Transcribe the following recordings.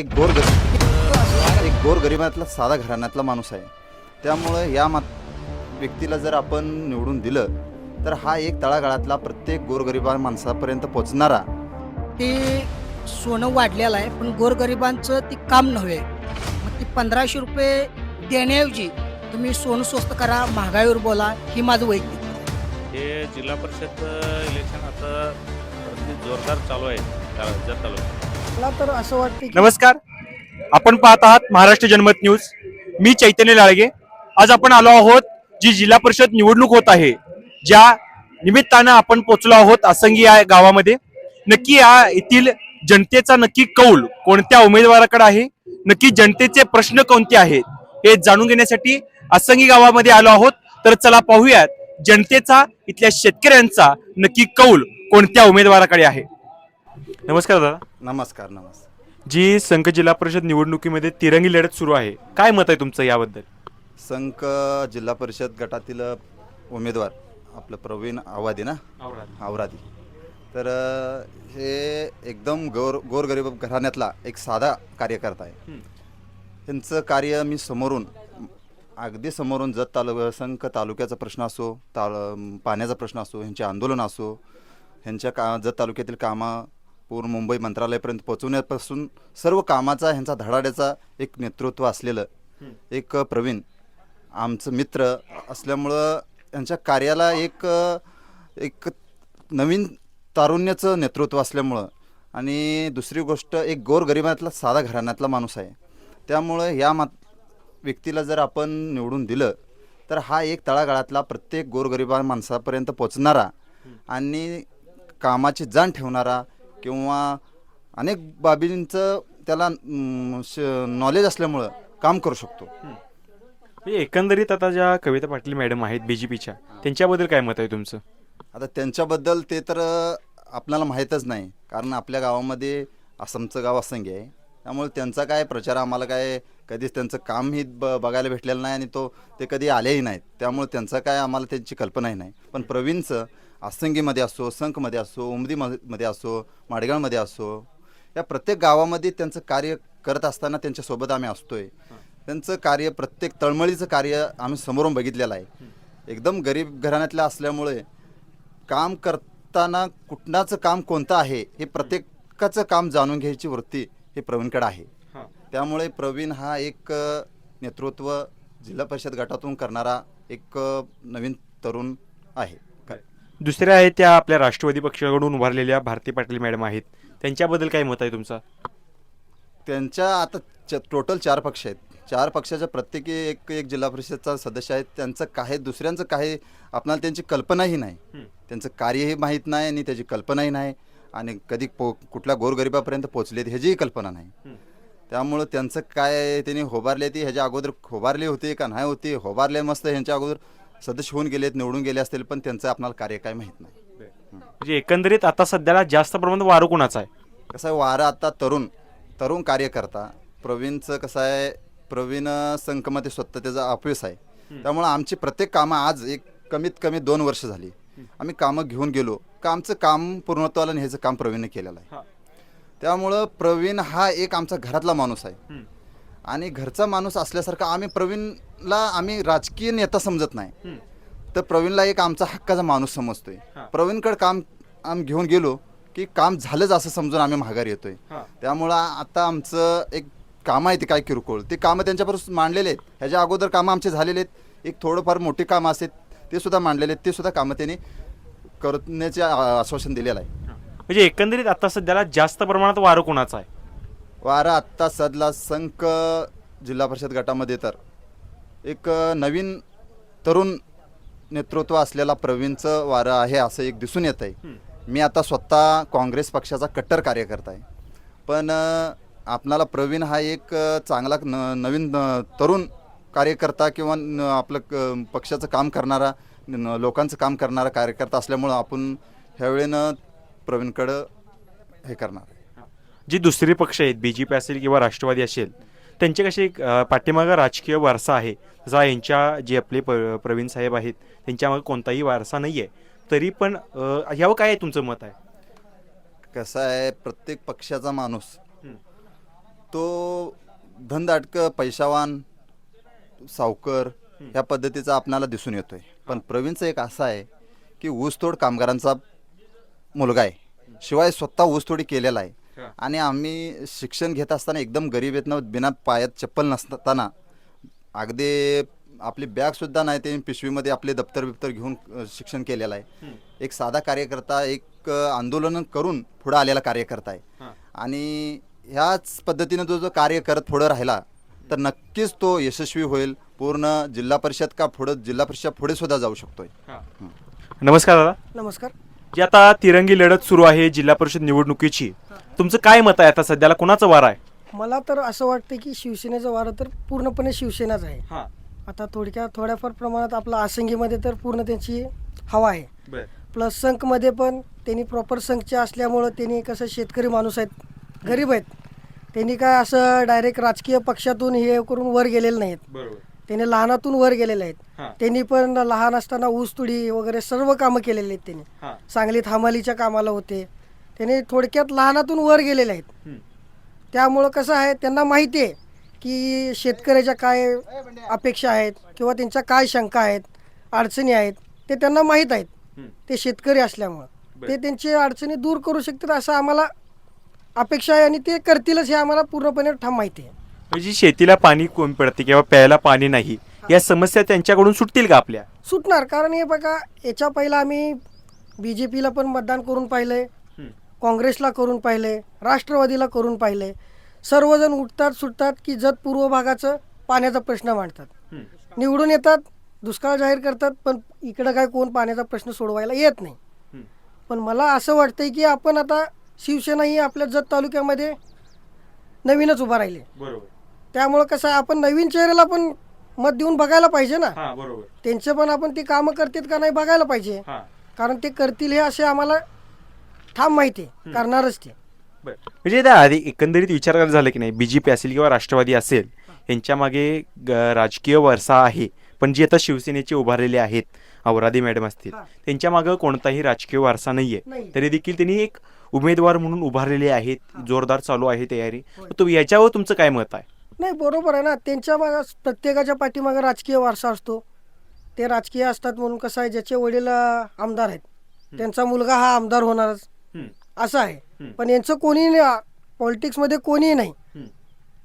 एक गोर गरीब एक गोर गरिबातला साधा घराण्यातला माणूस आहे त्यामुळं या मा व्यक्तीला जर आपण निवडून दिलं तर हा एक तळागाळातला प्रत्येक गोरगरिबा माणसापर्यंत पोचणारा ते सोनं वाढलेलं आहे पण गोरगरिबांचं ते काम नव्हे मग ते पंधराशे रुपये देण्याऐवजी तुम्ही सोनं स्वस्त करा महागाईवर बोला ही माझं वैयक्तिक. हे जिल्हा परिषद इलेक्शन आता अगदी जोरदार चालू आहे तालुक्यात मला तर असं वाटतं की नमस्कार. आपण पाहत आहात महाराष्ट्र जनमत न्यूज. मी चैतन्य लाळगे. आज आपण आलो आहोत जी जिल्हा परिषद निवडणूक होत आहे ज्या निमित्तानं आपण पोचलो आहोत असंगी या गावामध्ये. नक्की या येथील जनतेचा नक्की कौल कोणत्या उमेदवाराकडे आहे? नक्की जनतेचे प्रश्न कोणते आहेत? हे जाणून घेण्यासाठी असंगी गावामध्ये आलो आहोत. तर चला पाहूयात जनतेचा इथल्या शेतकऱ्यांचा नक्की कौल कोणत्या उमेदवाराकडे आहे? नमस्कार दादा. नमस्कार नमस्कार. जी संघ जिल्हा परिषद निवडणुकीमध्ये तिरंगी लढत सुरू आहे. काय मत आहे तुमचं याबद्दल? संक जिल्हा परिषद गटातील उमेदवार आपलं प्रवीण आवादी ना? आवरादी तर अ, हे एकदम गोर गोरगरीब घराण्यातला एक साधा कार्यकर्ता आहे. हं. त्यांचं कार्य मी समोरून अगदी समोरून जत तालु संक तालुक्याचा प्रश्न असो ताल पाण्याचा प्रश्न असो ह्यांचे आंदोलन असो ह्यांच्या का जत तालुक्यातील कामं पूर्ण मुंबई मंत्रालयापर्यंत पोहोचवण्यापासून सर्व कामाचा ह्यांचा धडाड्याचा एक नेतृत्व असलेलं एक प्रवीण आमचं मित्र असल्यामुळं यांच्या कार्याला एक एक नवीन तारुण्याचं नेतृत्व असल्यामुळं आणि दुसरी गोष्ट एक गोरगरिबातला साधा घराण्यातला माणूस आहे. त्यामुळं या मा व्यक्तीला जर आपण निवडून दिलं तर हा एक तळागाळातला प्रत्येक गोरगरिबा माणसापर्यंत पोचणारा आणि कामाची जाण ठेवणारा किंवा अनेक बाबींचं त्याला नॉलेज असल्यामुळं काम करू शकतो. म्हणजे एकंदरीत आता ज्या कविता पाटील मॅडम आहेत बीजेपीच्या त्यांच्याबद्दल काय मत आहे तुमचं? आता त्यांच्याबद्दल ते तर आपल्याला माहीतच नाही. कारण आपल्या गावामध्ये आसामचं गाव असंगी आहे. त्यामुळे त्यांचा काय प्रचार आम्हाला काय कधीच त्यांचं कामही ब बघायला भेटलेलं नाही आणि तो ते कधी आलेही नाहीत. त्यामुळे त्यांचं काय आम्हाला त्यांची कल्पनाही नाही. पण प्रवीणचं आसंगीमध्ये असो संखमध्ये असो उमदीमध्ये असो माडगावमध्ये असो या प्रत्येक गावामध्ये त्यांचं कार्य करत असताना त्यांच्यासोबत आम्ही असतोय. त्यांचं कार्य प्रत्येक तळमळीचं कार्य आम्ही समोरून बघितलेलं आहे. एकदम गरीब घराण्यातलं असल्यामुळे काम करताना कुठणाचं काम कोणतं आहे हे प्रत्येकाचं काम जाणून घ्यायची वृत्ती हे प्रवीणकडे आहे. त्यामुळे प्रवीण हा एक नेतृत्व जिल्हा परिषद गटातून करणारा एक नवीन तरुण आहे. दुसऱ्या आहेत त्या आपल्या राष्ट्रवादी पक्षाकडून उभारलेल्या भारती पाटील मॅडम आहेत. त्यांच्याबद्दल काय मत आहे तुमचं? त्यांच्या आता च टोटल चार पक्ष आहेत. चार पक्षाच्या प्रत्येकी एक एक जिल्हा परिषदचा सदस्य आहेत. त्यांचं काही दुसऱ्यांचं काही आपणाला त्यांची कल्पनाही नाही. त्यांचं कार्यही माहीत नाही आणि त्याची कल्पनाही नाही. आणि कधी पो कुठल्या गोरगरिबापर्यंत पोचलेत ह्याचीही कल्पना नाही. त्यामुळं त्यांचं काय त्यांनी होबारले ती ह्याच्या अगोदर होबारली होती का नाही होती? होबारले मस्त ह्यांच्या अगोदर सदस्य होऊन गेलेत निवडून गेले असतील पण त्यांचं आपणाला कार्य काय माहीत नाही. म्हणजे एकंदरीत आता सध्याला जास्त प्रमाणात वारं कोणाचा आहे? कसं आहे वारं आता तरुण तरुण कार्यकर्ता प्रवीणचं कसं आहे प्रवीण संघमध्ये स्वतः त्याचा ऑफिस आहे. त्यामुळं आमची प्रत्येक कामं आज एक कमीत कमी दोन वर्ष झाली. आम्ही कामं घेऊन गेलो. का आमचं काम पूर्णत्वाला न्यायचं काम प्रवीणने केलेलं आहे. त्यामुळं प्रवीण हा एक आमचा घरातला माणूस आहे. आणि घरचा माणूस असल्यासारखा आम्ही प्रवीणला आम्ही राजकीय नेता समजत नाही. तर प्रवीणला एक आमचा हक्काचा माणूस समजतोय. प्रवीणकडे काम आम्ही घेऊन गेलो की काम झालंच असं समजून आम्ही माघार येतोय. त्यामुळं आता आमचं एक कामं आहे ते काय किरकोळ. ते कामं त्यांच्याबरोबर मांडलेले आहेत. ह्याच्या अगोदर कामं आमचे झालेले आहेत. एक थोडंफार मोठी कामं असतात ते सुद्धा मांडलेले आहेत. ते सुद्धा कामं त्यांनी करण्याचे आश्वासन दिलेलं आहे. म्हणजे एकंदरीत आता सध्याला जास्त प्रमाणात वारं कोणाचा आहे? वारा आत्ता सदला संक जिल्हा परिषद गटामध्ये तर. एक नवीन तरुण नेतृत्व असलेला प्रवीणचं वारं आहे असं एक दिसून येत आहे मी आता स्वतः काँग्रेस पक्षाचा कट्टर कार्यकर्ता आहे पण आपणाला प्रवीण हा एक चांगला न नवीन तरुण कार्यकर्ता किंवा न- आपलं क- पक्षाचं काम करणारा लोकांचं काम करणारा कार्यकर्ता असल्यामुळं आपण ह्यावेळेनं प्रवीणकडं हे करणार. जी दुसरी पक्ष आहेत बीजेपी असेल किंवा राष्ट्रवादी असेल त्यांचे कसे एक, पाठीमागं राजकीय वारसा आहे? जसा यांच्या जे आपले प- प्रवीण साहेब आहेत त्यांच्यामागे कोणताही वारसा नाही आहे तरी पण अं, यावर काय आहे तुमचं मत आहे? कसं आहे प्रत्येक पक्षाचा माणूस तो धनदाटकं पैशावान सावकर ह्या पद्धतीचा आपणाला दिसून येतोय. पण प्रवीणचं एक असं आहे की ऊसतोड कामगारांचा मुलगा आहे. शिवाय स्वतः ऊसतोडी केलेला आहे. आणि आम्ही शिक्षण घेत असताना एकदम गरीब येतनं बिना पायात चप्पल नसताना. अगदी आपली बॅगसुद्धा नाही ते पिशवीमध्ये आपले दप्तर बिप्तर घेऊन शिक्षण केलेलं आहे. एक साधा कार्यकर्ता एक आंदोलन करून पुढं आलेला कार्यकर्ता आहे. आणि ह्याच पद्धतीनं जो जो कार्य करत पुढं राहिला तर नक्कीच तो यशस्वी होईल. पूर्ण जिल्हा परिषद का पुढं जिल्हा परिषद पुढे सुद्धा जाऊ शकतोय. नमस्कार दादा. नमस्कार. जी आता तिरंगी लढत सुरू आहे जिल्हा परिषद निवडणुकीची. तुमचं काय मत आहे? आता सध्याला कोणाचं वार आहे? मला तर असं वाटतं की शिवसेनेचं वारं तर पूर्णपणे शिवसेनाच आहे. आता थोडक्यात थोड्याफार प्रमाणात आपलं आसंगीमध्ये तर पूर्ण त्यांची हवा आहे. प्लस संघमध्ये पण त्यांनी प्रॉपर संघचे असल्यामुळं त्यांनी कसं शेतकरी माणूस आहेत गरीब आहेत. त्यांनी काय असं डायरेक्ट राजकीय पक्षातून हे करून वर गेलेले नाहीत. त्यांनी लहानातून वर गेलेले आहेत. त्यांनी पण लहान असताना ऊसतुडी वगैरे सर्व कामं केलेली आहेत त्यांनी. सांगलीत हमालीच्या कामाला होते. त्यांनी थोडक्यात लहानातून वर गेलेले आहेत. त्यामुळं कसं आहे त्यांना माहिती आहे की शेतकऱ्याच्या काय अपेक्षा आहेत किंवा त्यांच्या काय शंका आहेत अडचणी आहेत ते त्यांना माहीत आहेत. ते शेतकरी असल्यामुळं. ते त्यांची अडचणी दूर करू शकतात असं आम्हाला अपेक्षा आहे आणि ते करतीलच हे आम्हाला पूर्णपणे ठाम माहिती आहे. म्हणजे शेतीला पाणी कमी पडते किंवा प्यायला पाणी नाही या समस्या त्यांच्याकडून सुटतील का आपल्या? सुटणार. कारण हे बघा याच्या पहिला आम्ही बी जे पीला पण मतदान करून पाहिलंय. काँग्रेसला करून पाहिले राष्ट्रवादीला करून पाहिले सर्वजण उठतात सुटतात की जत पूर्व भागाचं पाण्याचा प्रश्न मांडतात. निवडून येतात दुष्काळ जाहीर करतात पण इकडं काय कोण पाण्याचा प्रश्न सोडवायला येत नाही. पण मला असं वाटतंय की आपण आता शिवसेना ही आपल्या जत तालुक्यामध्ये नवीनच उभा राहिली. त्यामुळं कसं आपण नवीन चेहऱ्याला पण मत देऊन बघायला पाहिजे ना. त्यांचे पण आपण ते कामं करतात का नाही बघायला पाहिजे. कारण ते करतील हे असे आम्हाला ठाम माहिती आहे. करणारच ते. म्हणजे त्या आधी एकंदरीत विचार करायला झालं की नाही बीजेपी असेल किंवा राष्ट्रवादी असेल यांच्या मागे ग- राजकीय वारसा आहे पण जी आता शिवसेनेचे उभारलेले आहेत औरादी मॅडम असतील हा. त्यांच्या मागे कोणताही राजकीय वारसा नाहीये. नाही. तरी देखील त्यांनी एक उमेदवार म्हणून उभारलेले आहेत जोरदार चालू आहे तयारी. याच्यावर तुमचं काय मत आहे? नाही बरोबर आहे ना. त्यांच्या मागं प्रत्येकाच्या पाठीमागं राजकीय वारसा असतो. ते राजकीय असतात म्हणून कसं आहे ज्याचे वडील अं, आमदार आहेत. त्यांचा मुलगा हा आमदार होणारच. असं आहे. पण यांचं कोणी पॉलिटिक्समध्ये कोणीही नाही.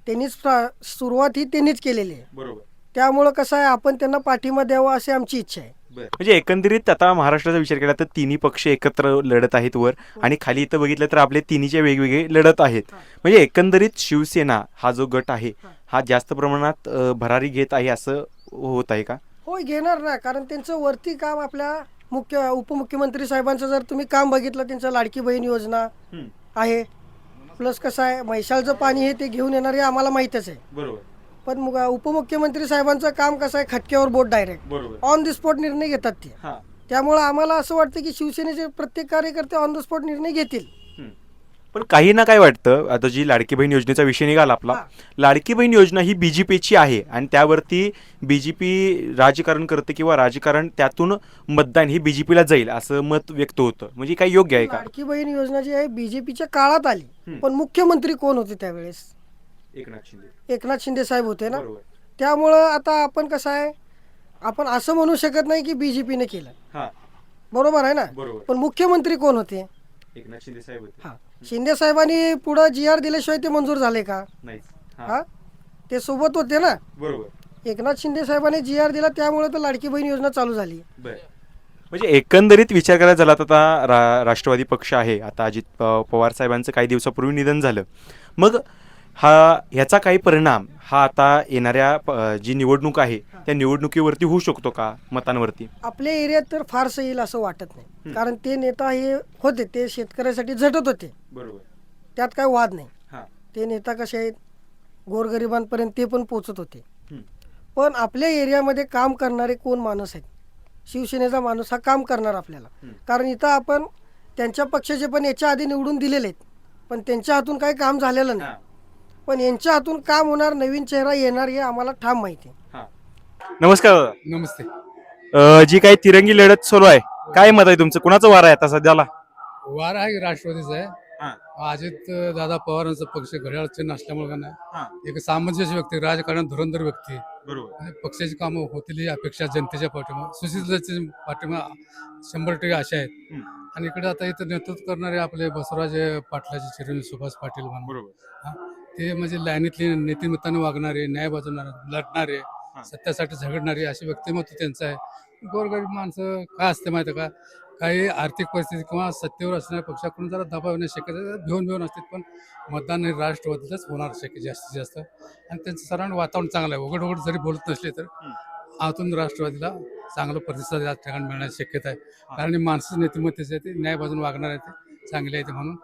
त्यांनीच प्रा- सुरुवात ही त्यांनीच केलेली आहे. बरोबर. त्यामुळं कसं आहे आपण त्यांना पाठिंबा द्यावा अशी आमची इच्छा आहे. म्हणजे एकंदरीत आता महाराष्ट्राचा विचार केला तर तिन्ही पक्ष एकत्र लढत आहेत वर आणि खाली इथं बघितलं तर आपले तिन्हीचे वेगवेगळे लढत आहेत. म्हणजे एकंदरीत शिवसेना हा जो गट आहे हा. जास्त प्रमाणात भरारी घेत आहे असं होत आहे का? होय घेणार ना. कारण त्यांचं वरती काम आपल्या मुख्य उपमुख्यमंत्री साहेबांचं जर तुम्ही काम बघितलं त्यांचं लाडकी बहीण योजना आहे. प्लस कसं आहे म्हैसाळचं पाणी हे ते घेऊन येणार हे आम्हाला माहीतच आहे. बरोबर. पण मग उपमुख्यमंत्री साहेबांचं काम कसं आहे खटक्यावर बोट डायरेक्ट बरोबर. ऑन द स्पॉट निर्णय घेतात ते. त्यामुळं आम्हाला असं वाटतं की शिवसेनेचे प्रत्येक कार्यकर्ते ऑन द स्पॉट निर्णय घेतील. पण काही ना काय वाटतं. आता जी लाडकी बहीण योजनेचा विषय निघाला आपला. लाडकी बहीण योजना ही बीजेपीची आहे आणि त्यावरती बीजेपी राजकारण करते किंवा राजकारण त्यातून मतदान ही बीजेपीला जाईल असं मत व्यक्त होतं. म्हणजे काय योग्य आहे का? लाडकी बहीण योजना जी आहे बीजेपीच्या काळात आली. पण मुख्यमंत्री कोण होते त्यावेळेस? एकनाथ शिंदे. एकनाथ शिंदे साहेब होते ना? बरोबर. त्यामुळं आता आपण कसं आहे आपण असं म्हणू शकत नाही की बीजेपीने केलं. हा. बरोबर आहे ना? बरोबर. पण मुख्यमंत्री कोण होते? एकनाथ शिंदे साहेब होते. हा. शिंदे साहेबांनी पुढं जी आर दिल्याशिवाय ते मंजूर झाले का? हा. ते सोबत होते ना? बरोबर. एकनाथ शिंदे साहेबांनी जी आर दिला त्यामुळे तर लाडकी बहीण योजना चालू झाली. म्हणजे एकंदरीत विचार करायला झाला तर आता रा राष्ट्रवादी पक्ष आहे. आता अजित प- पवार साहेबांचं काही दिवसापूर्वी निधन झालं. मग हा ह्याचा काही परिणाम हा आता येणाऱ्या जी निवडणूक आहे त्या निवडणुकीवरती होऊ शकतो का मतांवरती? आपल्या एरियात तर फारसं येईल असं वाटत नाही. कारण ते नेता हे होते ते शेतकऱ्यासाठी झटत होते. बरोबर. त्यात काय वाद नाही. हां. ते नेता कसे आहेत गोरगरिबांपर्यंत ते पण पोचत होते. पण आपल्या एरियामध्ये काम करणारे कोण माणूस आहेत? शिवसेनेचा माणूस हा काम करणार आपल्याला. कारण इथं आपण त्यांच्या पक्षाचे पण याच्या आधी निवडून दिलेले आहेत. पण त्यांच्या हातून काही काम झालेलं नाही. पण यांच्या हातून काम होणार नवीन चेहरा येणार हे आम्हाला ठाम माहिती नमस्कार दादा. नमस्ते. अ, जी काही तिरंगी लढत सुरू आहे काय मत आहे तुमचं? कुणाचं वार आहे आता सध्याला? वार आहे राष्ट्रवादीचा आहे. हा. अजित दादा पवारांचा पक्ष घड्याळ चिन्ह असल्यामुळे का हा. नाही एक सामंजस्य व्यक्ती राजकारण धुरंधर व्यक्ती. बरोबर. आणि पक्षाची कामं होतील ही अपेक्षा जनतेच्या पाठिंबा सुशीलतेच्या पाठिंबा शंभर टक्के आशा आहेत. हम्म. आणि इकडे आता इथं नेतृत्व करणारे आपले बसवराज पाटलाचे चिरंजीव सुभाष पाटील म्हणून. बरोबर. ते म्हणजे लाईनीतले नीतिमत्ताने वागणारे न्याय बाजूनारे लढणारे. सत्यासाठी झगडणारे असे व्यक्तिमत्व त्यांचं आहे. गोरगरीब माणसं काय असते माहिती का? काही आर्थिक परिस्थिती किंवा सत्तेवर असणाऱ्या पक्षाकडून जरा दबाव येण्याची शक्यता भिवून भिवून असतात पण मतदान हे राष्ट्रवादीलाच होणार शक्य जास्तीत जास्त. आणि त्यांचं सर्वांना वातावरण चांगलं आहे. उघड उघड जरी बोलत नसले तर आतून राष्ट्रवादीला चांगला प्रतिसाद या ठिकाणी मिळण्याची शक्यता आहे. कारण माणसं नीतिमत्तेचे आहे ते न्याय बाजून वागणार आहे ते चांगले आहे ते म्हणून.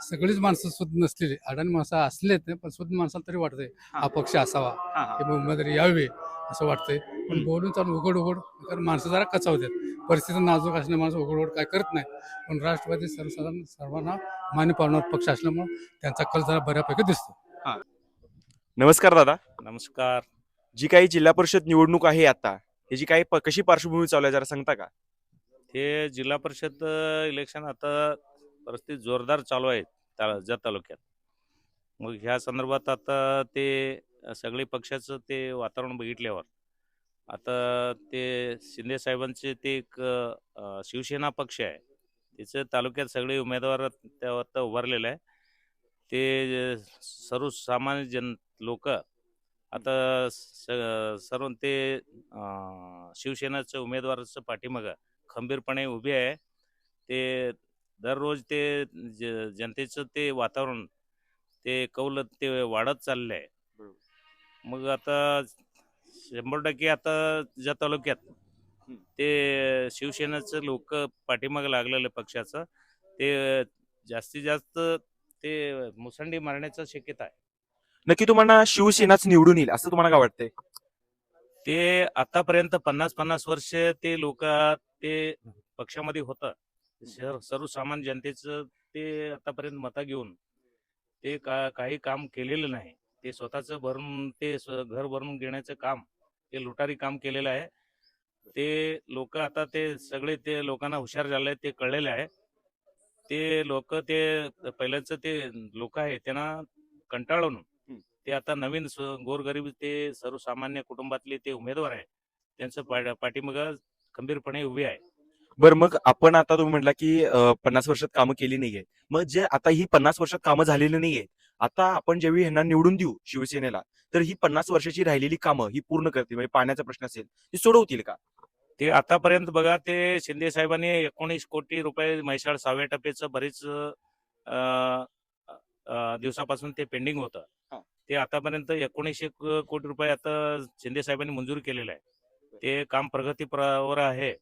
सगळीच माणसं शुद्ध नसलेली. अडाणी माणसं असलेत नाही पण शुद्ध माणसाला तरी वाटतंय हा. पक्ष असावा. हा, हा. किंवा उमेदवारी यावी असं वाटतंय. पण बोलून चालून उघड उघड कारण माणसं जरा कचावतात परिस्थिती नाजूक असल्या माणसं उघड उघड काय करत नाही पण राष्ट्रवादी सर्वसाधारण सर्वांना मान्य पावणार पक्ष असल्यामुळं त्यांचा कल जरा बऱ्यापैकी दिसतो. नमस्कार दादा. नमस्कार. जी काही जिल्हा परिषद निवडणूक आहे आता ह्याची काही प- कशी पार्श्वभूमी चालू आहे जरा सांगता का? हे जिल्हा परिषद इलेक्शन आता परिस्थिती जोरदार चालू आहे ता- जत तालुक्यात. मग ह्या संदर्भात आता ते सगळे पक्षाचं ते वातावरण बघितल्यावर आता ते शिंदे साहेबांचे ते एक शिवसेना पक्ष आहे. त्याचं तालुक्यात सगळे उमेदवार त्या आता उभारलेले आहे. ते सर्वसामान्य जन लोक आता स- सर्व ते शिवसेनाचं उमेदवाराचं पाठीमागं खंबीरपणे उभे आहे. ते दररोज ते ज- जनतेचं ते वातावरण ते कौल ते वाढत चाललं आहे मग आता शंभर टक्के आता ज्या तालुक्यात ते शिवसेनेचं लोक पाठीमागं लागलेलं पक्षाचं ते जास्तीत जास्त ते मुसंडी मारण्याचं शक्यता आहे. नक्की तुम्हाला शिवसेनाच निवडून येईल असं तुम्हाला काय वाटतंय? ते आतापर्यंत पन्नास पन्नास वर्ष ते लोक ते पक्षामध्ये होतं. शहर- सर्वसामान्य जनतेचं ते आतापर्यंत मतं घेऊन ते का काही काम केलेलं नाही. ते स्वतःचं भरून ते घर भरून घेण्याचं काम ते लुटारी काम केलेलं आहे. ते लोक आता ते सगळे ते लोकांना हुशार झाले ते कळलेले आहे. ते लोक ते पहिल्याच ते लोक आहे त्यांना कंटाळून ते आता नवीन गोरगरीब ते सर्वसामान्य कुटुंबातले ते उमेदवार आहे त्यांचं पाठीमागं खंबीरपणे उभे आहे. बरं मग आपण आता तुम्ही म्हटला की अं, पन्नास वर्षात कामं केली नाहीये मग जे आता ही पन्नास वर्षात कामं झालेली नाहीये आता आपण ज्यावेळी ह्यांना निवडून देऊ शिवसेनेला तर ही पन्नास वर्षाची राहिलेली कामं ही पूर्ण करतील म्हणजे पाण्याचा प्रश्न असेल ती सोडवतील का? ते आतापर्यंत बघा ते शिंदे साहेबांनी एकोणीस कोटी रुपये म्हैसाळ सहाव्या टप्प्याचं बरीच अं, अं, दिवसापासून ते पेंडिंग होतं. हा. ते आतापर्यंत एकोणीसशे क- कोटी रुपये आता शिंदे साहेबांनी मंजूर केलेलं आहे. ते काम प्रगतीपरावर आहे.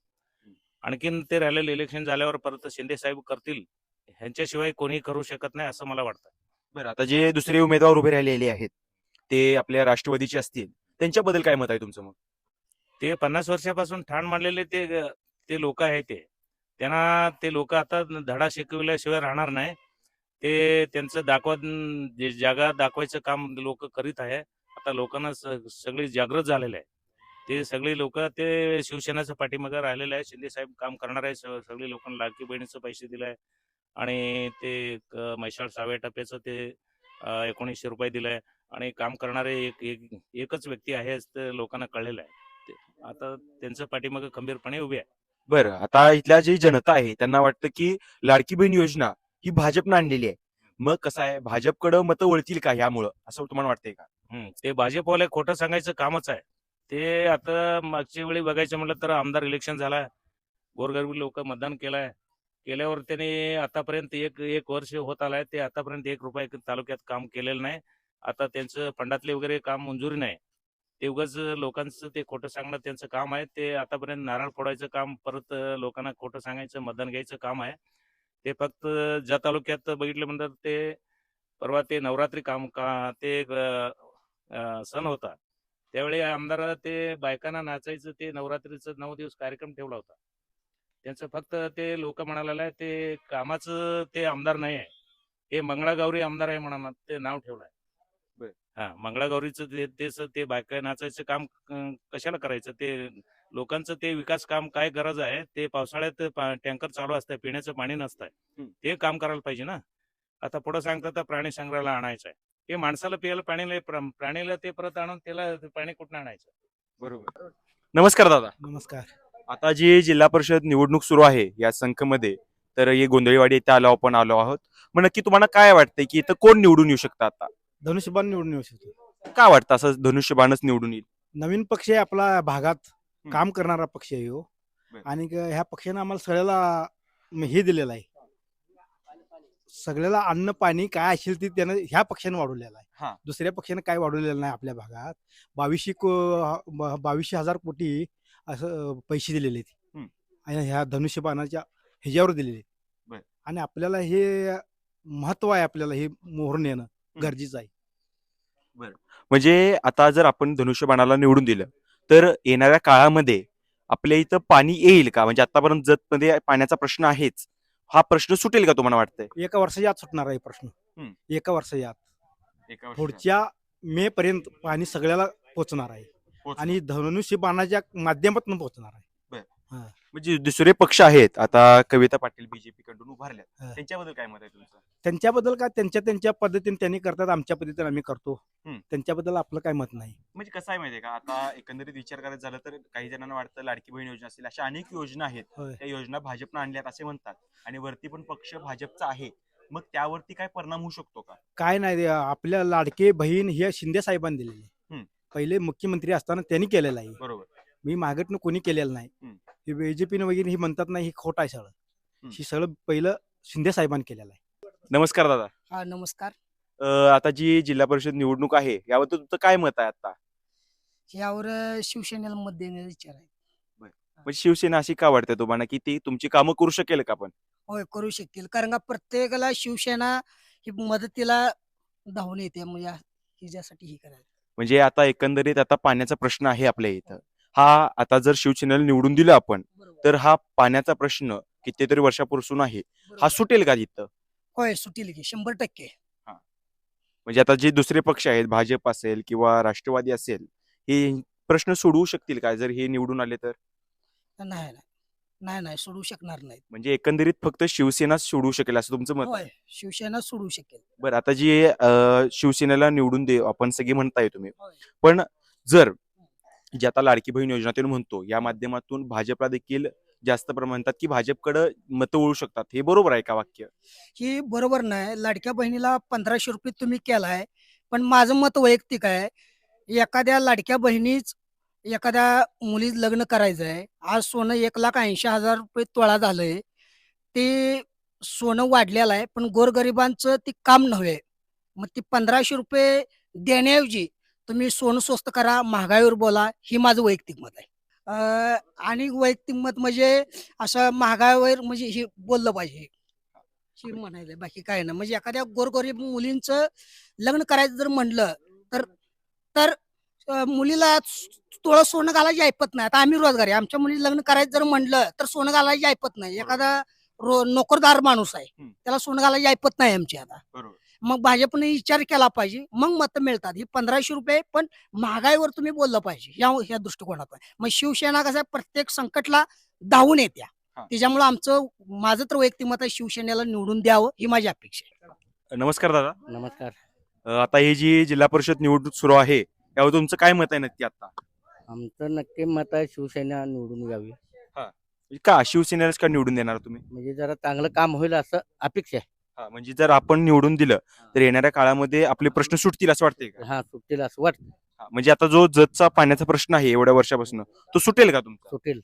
आणखीन ते राहिलेलं इलेक्शन झाल्यावर परत शिंदे साहेब करतील ह्यांच्याशिवाय कोणी करू शकत नाही असं मला वाटतं. बरं आता जे दुसरे उमेदवार उभे राहिलेले आहेत ते आपल्या राष्ट्रवादीचे असतील त्यांच्याबद्दल काय मत आहे तुमचं मग? ते पन्नास वर्षापासून ठाण मांडलेले ते ते लोक आहे ते. त्यांना ते लोक आता धडा शिकवल्याशिवाय राहणार नाही. ते त्यांचं दाखवा जागा दाखवायचं काम लोक करीत आहे. आता लोकांना सगळे जागृत झालेले आहे. ते सगळे लोक ते शिवसेनेच्या पाठीमागे राहिलेले आहे शिंदे साहेब काम करणार आहे सगळे लोकांना लाडकी बहिणीचं पैसे दिले आहे आणि ते म्हैसाळ सहाव्या टप्प्याचं ते एकोणीसशे रुपये दिलंय आणि काम करणारे एक एक एकच व्यक्ती आहे ते लोकांना कळलेलं आहे. आता त्यांचं पाठीमागे खंबीरपणे उभे आहे. बरं आता इथल्या जी जनता आहे त्यांना वाटतं की लाडकी बहीण योजना ही भाजपनं आणलेली आहे. मग कसं आहे? भाजपकडे मतं वळतील का ह्यामुळं? असं तुम्हाला वाटतंय का? ते भाजपवाले खोटं सांगायचं कामच आहे. ते आता मागच्या वेळी बघायचं म्हटलं तर आमदार इलेक्शन झालाय गोरगरबी लोक मतदान केलंय. केल्यावर त्यांनी आतापर्यंत एक एक वर्ष होत आलाय. ते आतापर्यंत एक रुपये तालुक्यात काम केलेलं नाही. आता त्यांचं फंडातले वगैरे काम मंजुरी नाही. ते उगाच लोकांचं ते खोटं सांगणं त्यांचं काम आहे. ते आतापर्यंत नारळ फोडायचं काम परत लोकांना खोटं सांगायचं मतदान घ्यायचं काम आहे. ते फक्त ज्या तालुक्यात बघितलं म्हणतात ते परवा ते नवरात्री काम का ते एक, सण होता. त्यावेळी आमदार ते बायकांना नाचायचं ते नवरात्रीचं नऊ दिवस कार्यक्रम ठेवला होता. त्यांचं फक्त ते लोक म्हणालेलं आहे ते कामाचं ते आमदार नाही आहे. हे मंगळागौरी आमदार आहे म्हणा ते नाव ठेवलंय. बर. हा मंगळागौरीचं ते तेच ते बायका नाचायचं काम कशाला करायचं? ते लोकांचं ते विकास काम काय गरज आहे? ते पावसाळ्यात टँकर चालू असतंय पिण्याचं पाणी नसतंय. ते काम करायला पाहिजे ना. आता पुढे सांगतात तर प्राणी संग्रहालय आणायचं आहे हे माणसाला प्यायला पाणी प्राणीला ते परत आणून त्याला ते पाणी कुठं आणायचं? बरोबर. नमस्कार दादा. नमस्कार. आता जी जिल्हा परिषद निवडणूक सुरू आहे या संघमध्ये तर हे गोंधळीवाडी येथे आलो आपण आलो आहोत. मग नक्की तुम्हाला काय वाटतंय की इथं कोण निवडून येऊ शकतं आता? धनुष्यबाण निवडून येऊ शकतो. काय वाटतं असं धनुष्यबाणच निवडून येईल? नवीन पक्ष आहे आपला भागात. काम करणारा पक्ष आहे हो. बर. आणि क- ह्या पक्षाने आम्हाला सगळ्याला हे दिलेलं आहे. सगळ्याला अन्न पाणी काय असेल ते त्यानं ह्या पक्षाने वाढवलेलं हा. आहे दुसऱ्या पक्षाने काय वाढवलेलं नाही आपल्या भागात. बावीसशे को- ब- बावीसशे हजार कोटी असं अं, पैसे दिलेले आहेत. आणि ह्या धनुष्यबाणाच्या ह्याच्यावर दिलेले बर. आहेत आणि आपल्याला हे महत्त्व आहे आपल्याला हे मोहरून येणं गरजेचं आहे. म्हणजे आता जर आपण धनुष्यबाणाला निवडून दिलं तर येणाऱ्या काळामध्ये आपल्या इथं पाणी येईल का? म्हणजे आतापर्यंत जतमध्ये पाण्याचा प्रश्न आहेच. हा प्रश्न सुटेल का तुम्हाला वाटतंय? एका वर्षाच्या आत सुटणार आहे प्रश्न. हम्म. एका वर्षाच्या आत. पुढच्या मे पर्यंत पाणी सगळ्याला पोहोचणार आहे. आणि धनुष्य बाणाच्या माध्यमातून पोहोचणार आहे. म्हणजे दुसरे पक्ष आहेत आता कविता पाटील बीजेपी कडून उभारल्या हा. त्यांच्याबद्दल काय मत आहे तुमचं त्यांच्याबद्दल काय त्यांच्या त्यांच्या पद्धतीने त्यांनी करतात आमच्या पद्धतीने आम्ही करतो हम्म. त्यांच्याबद्दल आपलं काय मत नाही म्हणजे कसं आहे माहितीये का आता एकंदरीत विचार करायचा झालं तर काही जणांना वाटतं लाडकी बहीण योजना असेल अशा अनेक योजना आहेत होय. त्या योजना भाजपनं आणल्यात असे म्हणतात आणि वरती पण पक्ष भाजपचा आहे मग त्यावरती काय परिणाम होऊ शकतो का काय नाही आपल्या लाडके बहीण हे शिंदे साहेबांनी दिलेले हम्म. पहिले मुख्यमंत्री असताना त्यांनी केलेलं आहे बरोबर मी मागटनं कोणी केलेलं नाही हम्म. हे बीजेपीनं वगैरे हे म्हणतात नाही हे खोट आहे सगळं. हे सगळं पहिलं शिंदे साहेबांनी केलेलं आहे. नमस्कार दादा. हा नमस्कार. अं, आता जी जिल्हा परिषद निवडणूक आहे याबद्दल तुमचं काय मत आहे आता यावर अं, शिवसेनेला मत देण्याचा विचार आहे म्हणजे शिवसेना अशी का वाटते तुम्हाला? की ती तुमची कामं करू शकेल का पण? होय करू शकतील कारण का प्रत्येकाला शिवसेना ही मदतीला धावून येते म्हणजे हिच्यासाठी ही करायला. म्हणजे आता एकंदरीत आता पाण्याचा प्रश्न आहे आपल्या इथं. हा आता जर शिवसेनेला निवडून दिलं आपण तर हा पाण्याचा प्रश्न कितीतरी वर्षापासून आहे. हा सुटेल का तिथं? होय सुटील की शंभर टक्के. म्हणजे आता जे दुसरे पक्ष आहेत भाजप असेल किंवा राष्ट्रवादी असेल हे प्रश्न सोडवू शकतील का? जर हे निवडून आले तर? नाही नाही. नाही नाही सोडू शकणार नाहीत. म्हणजे एकंदरीत फक्त शिवसेनाच सोडवू शकेल असं तुमचं मत? होय शिवसेना सोडू शकेल. बरं आता जे अं, शिवसेनेला निवडून दे आपण सगळे म्हणताय तुम्ही. होय. पण जर जे आता लाडकी बहीण योजनातून म्हणतो या माध्यमातून भाजपला देखील जास्त प्रमाणात म्हणतात की भाजपकडे मतं वळू शकतात. हे बरोबर आहे का वाक्य? हे बरोबर नाही. लाडक्या बहिणीला पंधराशे रुपये तुम्ही केलाय पण माझं मत वैयक्तिक आहे. एखाद्या लाडक्या बहिणीच एखाद्या मुलीच लग्न करायचं आहे आज सोनं एक लाख ऐंशी हजार रुपये तोळा झालंय. ते सोनं वाढलेलं आहे पण गोरगरिबांचं ते काम नव्हे. मग ती पंधराशे रुपये देण्याऐवजी तुम्ही सोनं स्वस्त करा महागाईवर बोला ही माझं वैयक्तिक मत आहे. आणि वैयक्तिक मत म्हणजे असं महागाईवर म्हणजे हे बोललं पाहिजे. हे म्हणायचं बाकी काय नाही. म्हणजे एखाद्या गोरगरीब मुलींचं लग्न करायचं जर म्हणलं तर तर मुलीला तोळं सोनं घालायची ऐपत नाही. आता आम्ही रोजगार आहे. आमच्या मुली लग्न करायचं जर म्हणलं तर सोनं घालायची ऐपत नाही. एखादा नोकरदार माणूस आहे. त्याला सोनं घालायची ऐपत नाही आमची आता. बरोबर. मग भाजपने विचार केला पाहिजे मग मतं मिळतात. ही पंधराशे रुपये पण महागाईवर तुम्ही बोललं पाहिजे या या दृष्टिकोनातून. मग शिवसेना कसं आहे, प्रत्येक संकटला धावून येत्या. त्याच्यामुळे आमचं माझं तर वैयक्तिक मत आहे शिवसेनेला निवडून द्यावं ही माझी अपेक्षा आहे. नमस्कार दादा. नमस्कार. अं, आता ही जी जिल्हा परिषद निवडणूक सुरू आहे यावर तुमचं काय मत आहे नक्की आता? आमचं नक्की मत आहे शिवसेना निवडून यावी. का शिवसेनेलाच का निवडून देणार तुम्ही? म्हणजे जरा चांगलं काम होईल असं अपेक्षा आहे. हा म्हणजे जर आपण निवडून दिलं तर येणाऱ्या काळामध्ये आपले प्रश्न सुटतील असं वाटतंय का? हा सुटेल असं वाटतं हा, म्हणजे आता जो जतचा पाण्याचा प्रश्न आहे एवढ्या वर्षापासून तो सुटेल का तुमचा? सुटेल.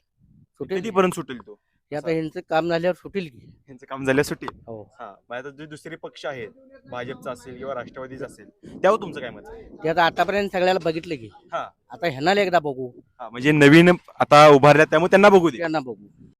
सुटेल. कधीपर्यंत सुटेल तो? हे आता ह्यांचं काम झाल्यावर सुटेल की. यांचं काम झालं सुटेल? हो. हा मग आता जे दुसरे पक्ष आहेत भाजपचा असेल किंवा राष्ट्रवादीचा असेल त्यावर तुमचं काय मत आहे? ते आता आतापर्यंत सगळ्याला बघितलं की. हा. आता ह्यांना एकदा बघू. हा म्हणजे नवीन आता उभारल्या त्यामुळे त्यांना बघू दे. त्यांना बघू.